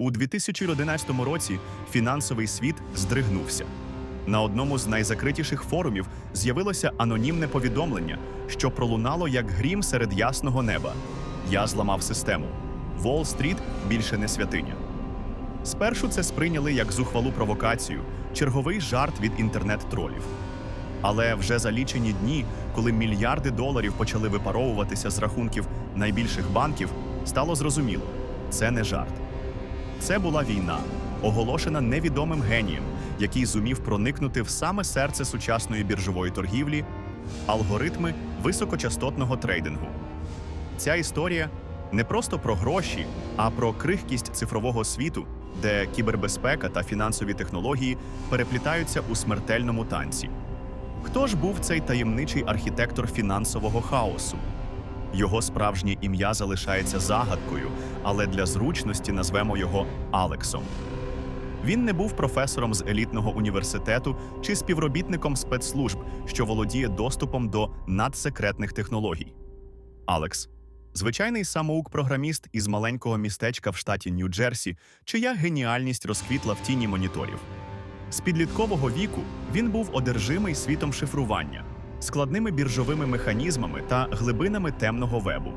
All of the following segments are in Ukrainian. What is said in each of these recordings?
У 2011 році фінансовий світ здригнувся. На одному з найзакритіших форумів з'явилося анонімне повідомлення, що пролунало як грім серед ясного неба. Я зламав систему. Уолл-стріт більше не святиня. Спершу це сприйняли як зухвалу провокацію, черговий жарт від інтернет-тролів. Але вже за лічені дні, коли мільярди доларів почали випаровуватися з рахунків найбільших банків, стало зрозуміло це не жарт. Це була війна, оголошена невідомим генієм, який зумів проникнути в саме серце сучасної біржової торгівлі, алгоритми високочастотного трейдингу. Ця історія не просто про гроші, а про крихкість цифрового світу, де кібербезпека та фінансові технології переплітаються у смертельному танці. Хто ж був цей таємничий архітектор фінансового хаосу? Його справжнє ім'я залишається загадкою, але для зручності назвемо його Алексом. Він не був професором з елітного університету чи співробітником спецслужб, що володіє доступом до надсекретних технологій. Алекс звичайний самоук-програміст із маленького містечка в штаті Нью-Джерсі, чия геніальність розквітла в тіні моніторів. З підліткового віку він був одержимий світом шифрування, складними біржовими механізмами та глибинами темного вебу.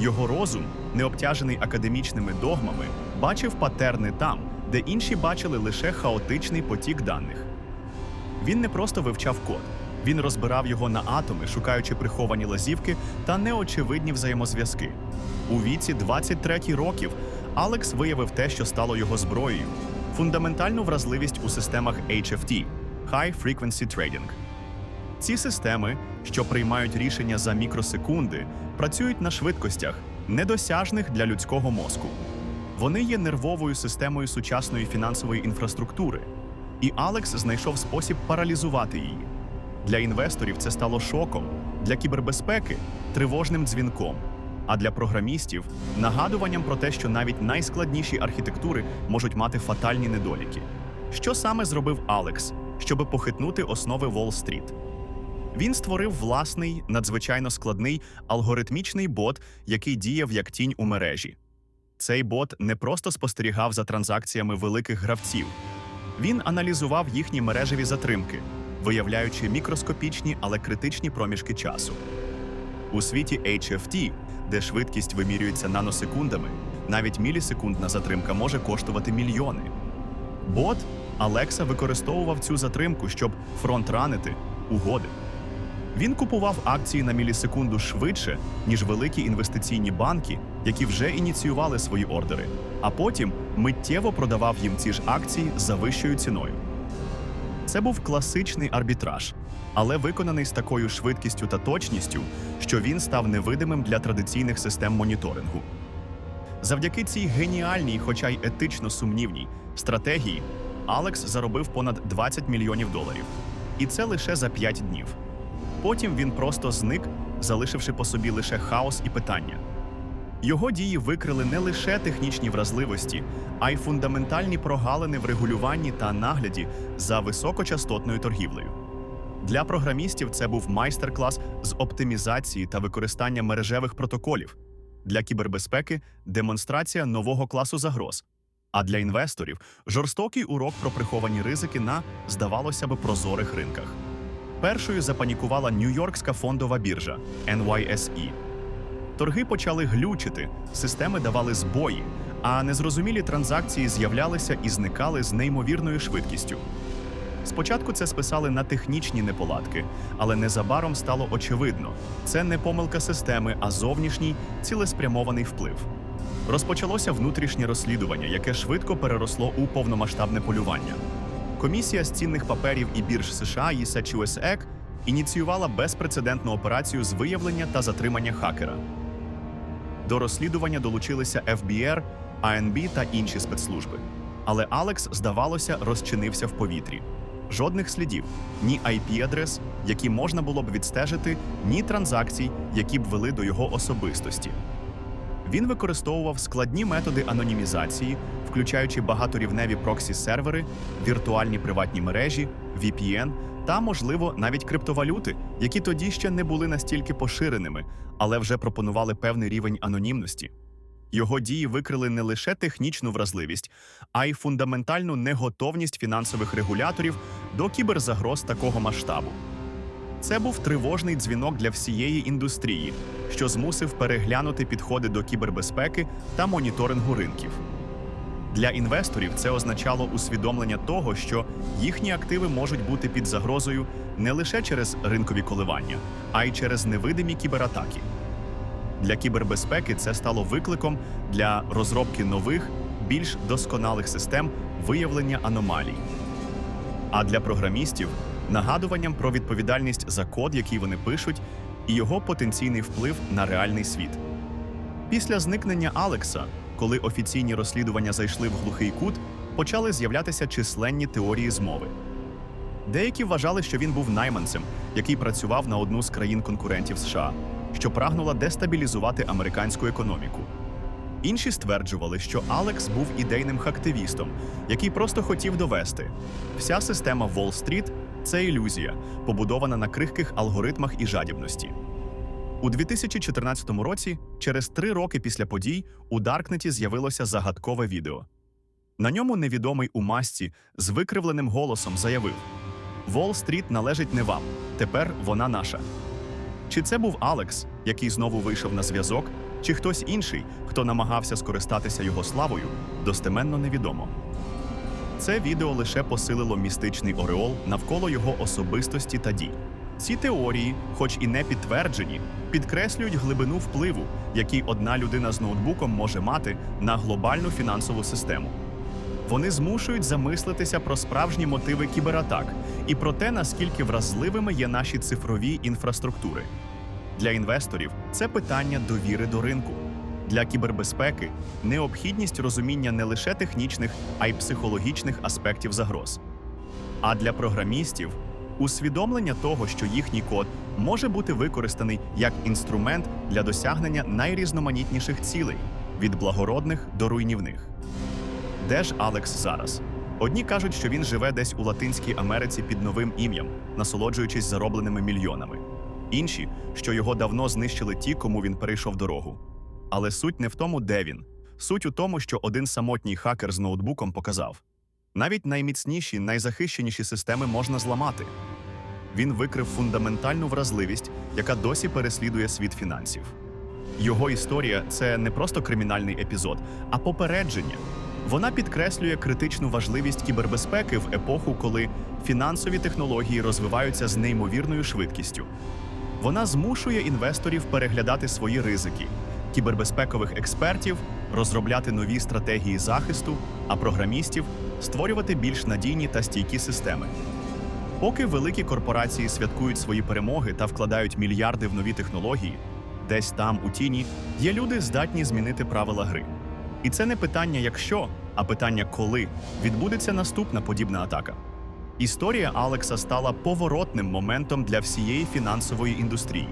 Його розум, не обтяжений академічними догмами, бачив патерни там, де інші бачили лише хаотичний потік даних. Він не просто вивчав код, він розбирав його на атоми, шукаючи приховані лазівки та неочевидні взаємозв'язки. У віці 23 років Алекс виявив те, що стало його зброєю фундаментальну вразливість у системах HFT – High Frequency Trading. Ці системи, що приймають рішення за мікросекунди, працюють на швидкостях, недосяжних для людського мозку. Вони є нервовою системою сучасної фінансової інфраструктури, і Алекс знайшов спосіб паралізувати її. Для інвесторів це стало шоком, для кібербезпеки тривожним дзвінком, а для програмістів нагадуванням про те, що навіть найскладніші архітектури можуть мати фатальні недоліки. Що саме зробив Алекс, щоби похитнути основи Уолл-стріт? Він створив власний, надзвичайно складний алгоритмічний бот, який діяв як тінь у мережі. Цей бот не просто спостерігав за транзакціями великих гравців, він аналізував їхні мережеві затримки, виявляючи мікроскопічні, але критичні проміжки часу. У світі HFT, де швидкість вимірюється наносекундами, навіть мілісекундна затримка може коштувати мільйони. Бот Алекса використовував цю затримку, щоб фронтранити угоди. Він купував акції на мілісекунду швидше, ніж великі інвестиційні банки, які вже ініціювали свої ордери, а потім миттєво продавав їм ці ж акції за вищою ціною. Це був класичний арбітраж, але виконаний з такою швидкістю та точністю, що він став невидимим для традиційних систем моніторингу. Завдяки цій геніальній, хоча й етично сумнівній стратегії, Алекс заробив понад 20 мільйонів доларів. І це лише за 5 днів. Потім він просто зник, залишивши по собі лише хаос і питання. Його дії викрили не лише технічні вразливості, а й фундаментальні прогалини в регулюванні та нагляді за високочастотною торгівлею. Для програмістів це був майстер-клас з оптимізації та використання мережевих протоколів. Для кібербезпеки демонстрація нового класу загроз. А для інвесторів жорстокий урок про приховані ризики на, здавалося б, прозорих ринках. Першою запанікувала Нью-Йоркська фондова біржа NYSE. Торги почали глючити, системи давали збої, а незрозумілі транзакції з'являлися і зникали з неймовірною швидкістю. Спочатку це списали на технічні неполадки, але незабаром стало очевидно, це не помилка системи, а зовнішній цілеспрямований вплив. Розпочалося внутрішнє розслідування, яке швидко переросло у повномасштабне полювання. Комісія з цінних паперів і бірж США USEC ініціювала безпрецедентну операцію з виявлення та затримання хакера. До розслідування долучилися ФБР, АНБ та інші спецслужби. Але Алекс, здавалося, розчинився в повітрі. Жодних слідів, ні IP-адрес, які можна було б відстежити, ні транзакцій, які б вели до його особистості. Він використовував складні методи анонімізації, включаючи багаторівневі проксі-сервери, віртуальні приватні мережі, VPN та, можливо, навіть криптовалюти, які тоді ще не були настільки поширеними, але вже пропонували певний рівень анонімності. Його дії викрили не лише технічну вразливість, а й фундаментальну неготовність фінансових регуляторів до кіберзагроз такого масштабу. Це був тривожний дзвінок для всієї індустрії, що змусив переглянути підходи до кібербезпеки та моніторингу ринків. Для інвесторів це означало усвідомлення того, що їхні активи можуть бути під загрозою не лише через ринкові коливання, а й через невидимі кібератаки. Для кібербезпеки це стало викликом для розробки нових, більш досконалих систем виявлення аномалій. А для програмістів нагадуванням про відповідальність за код, який вони пишуть, і його потенційний вплив на реальний світ. Після зникнення Алекса, коли офіційні розслідування зайшли в глухий кут, почали з'являтися численні теорії змови. Деякі вважали, що він був найманцем, який працював на одну з країн-конкурентів США, що прагнула дестабілізувати американську економіку. Інші стверджували, що Алекс був ідейним хактивістом, який просто хотів довести. Вся система Уолл-стріт – це ілюзія, побудована на крихких алгоритмах і жадібності. У 2014 році, через три роки після подій, у Даркнеті з'явилося загадкове відео. На ньому невідомий у масці з викривленим голосом заявив: Уолл-стріт належить не вам, тепер вона наша. Чи це був Алекс, який знову вийшов на зв'язок, чи хтось інший, хто намагався скористатися його славою, достеменно невідомо. Це відео лише посилило містичний ореол навколо його особистості та дій. Ці теорії, хоч і не підтверджені, підкреслюють глибину впливу, який одна людина з ноутбуком може мати на глобальну фінансову систему. Вони змушують замислитися про справжні мотиви кібератак і про те, наскільки вразливими є наші цифрові інфраструктури. Для інвесторів це питання довіри до ринку. Для кібербезпеки необхідність розуміння не лише технічних, а й психологічних аспектів загроз. А для програмістів усвідомлення того, що їхній код може бути використаний як інструмент для досягнення найрізноманітніших цілей від благородних до руйнівних. Де ж Алекс зараз? Одні кажуть, що він живе десь у Латинській Америці під новим ім'ям, насолоджуючись заробленими мільйонами. Інші, що його давно знищили ті, кому він перейшов дорогу. Але суть не в тому, де він. Суть у тому, що один самотній хакер з ноутбуком показав: навіть найміцніші, найзахищеніші системи можна зламати. Він викрив фундаментальну вразливість, яка досі переслідує світ фінансів. Його історія це не просто кримінальний епізод, а попередження. Вона підкреслює критичну важливість кібербезпеки в епоху, коли фінансові технології розвиваються з неймовірною швидкістю. Вона змушує інвесторів переглядати свої ризики, кібербезпекових експертів розробляти нові стратегії захисту, а програмістів створювати більш надійні та стійкі системи. Поки великі корпорації святкують свої перемоги та вкладають мільярди в нові технології, десь там, у тіні, є люди, здатні змінити правила гри. І це не питання якщо, а питання коли відбудеться наступна подібна атака. Історія Алекса стала поворотним моментом для всієї фінансової індустрії.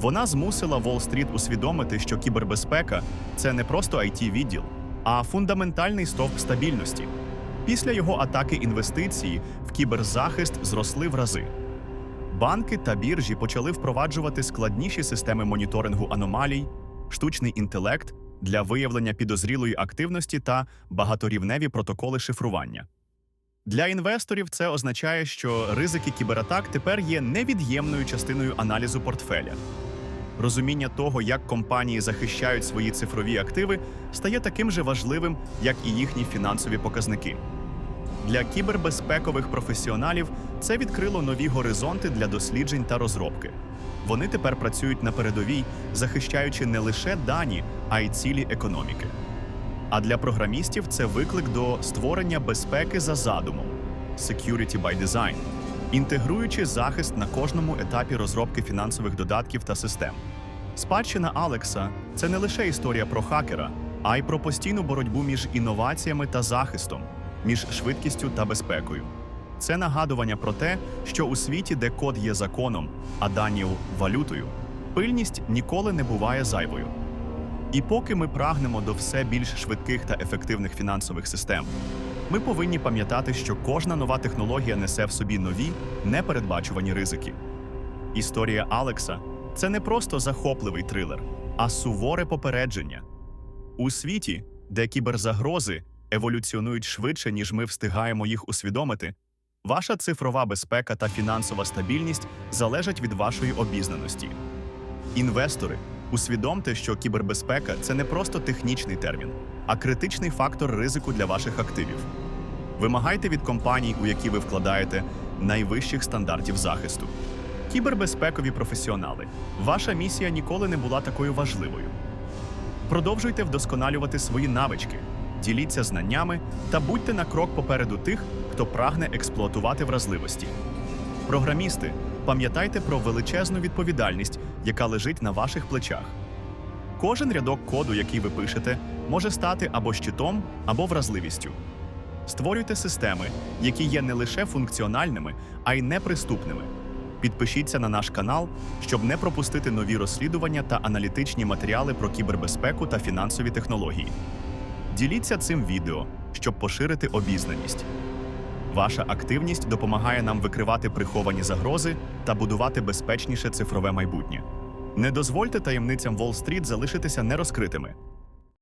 Вона змусила Уолл-стріт усвідомити, що кібербезпека це не просто it відділ а фундаментальний стовп стабільності. Після його атаки інвестиції в кіберзахист зросли в рази. Банки та біржі почали впроваджувати складніші системи моніторингу аномалій, штучний інтелект для виявлення підозрілої активності та багаторівневі протоколи шифрування. Для інвесторів це означає, що ризики кібератак тепер є невід'ємною частиною аналізу портфеля. Розуміння того, як компанії захищають свої цифрові активи, стає таким же важливим, як і їхні фінансові показники. Для кібербезпекових професіоналів це відкрило нові горизонти для досліджень та розробки. Вони тепер працюють на передовій, захищаючи не лише дані, а й цілі економіки. А для програмістів це виклик до створення безпеки за задумом Security by Design, інтегруючи захист на кожному етапі розробки фінансових додатків та систем. Спадщина Алекса це не лише історія про хакера, а й про постійну боротьбу між інноваціями та захистом, між швидкістю та безпекою. Це нагадування про те, що у світі, де код є законом, а дані валютою, пильність ніколи не буває зайвою. І поки ми прагнемо до все більш швидких та ефективних фінансових систем, ми повинні пам'ятати, що кожна нова технологія несе в собі нові, непередбачувані ризики. Історія Алекса це не просто захопливий трилер, а суворе попередження. У світі, де кіберзагрози еволюціонують швидше, ніж ми встигаємо їх усвідомити, ваша цифрова безпека та фінансова стабільність залежать від вашої обізнаності. Інвестори, усвідомте, що кібербезпека це не просто технічний термін, а критичний фактор ризику для ваших активів. Вимагайте від компаній, у які ви вкладаєте, найвищих стандартів захисту. Кібербезпекові професіонали. Ваша місія ніколи не була такою важливою. Продовжуйте вдосконалювати свої навички, діліться знаннями та будьте на крок попереду тих, хто прагне експлуатувати вразливості. Програмісти, пам'ятайте про величезну відповідальність, яка лежить на ваших плечах. Кожен рядок коду, який ви пишете, може стати або щитом, або вразливістю. Створюйте системи, які є не лише функціональними, а й неприступними. Підпишіться на наш канал, щоб не пропустити нові розслідування та аналітичні матеріали про кібербезпеку та фінансові технології. Діліться цим відео, щоб поширити обізнаність. Ваша активність допомагає нам викривати приховані загрози та будувати безпечніше цифрове майбутнє. Не дозвольте таємницям Уолл-стріт залишитися нерозкритими.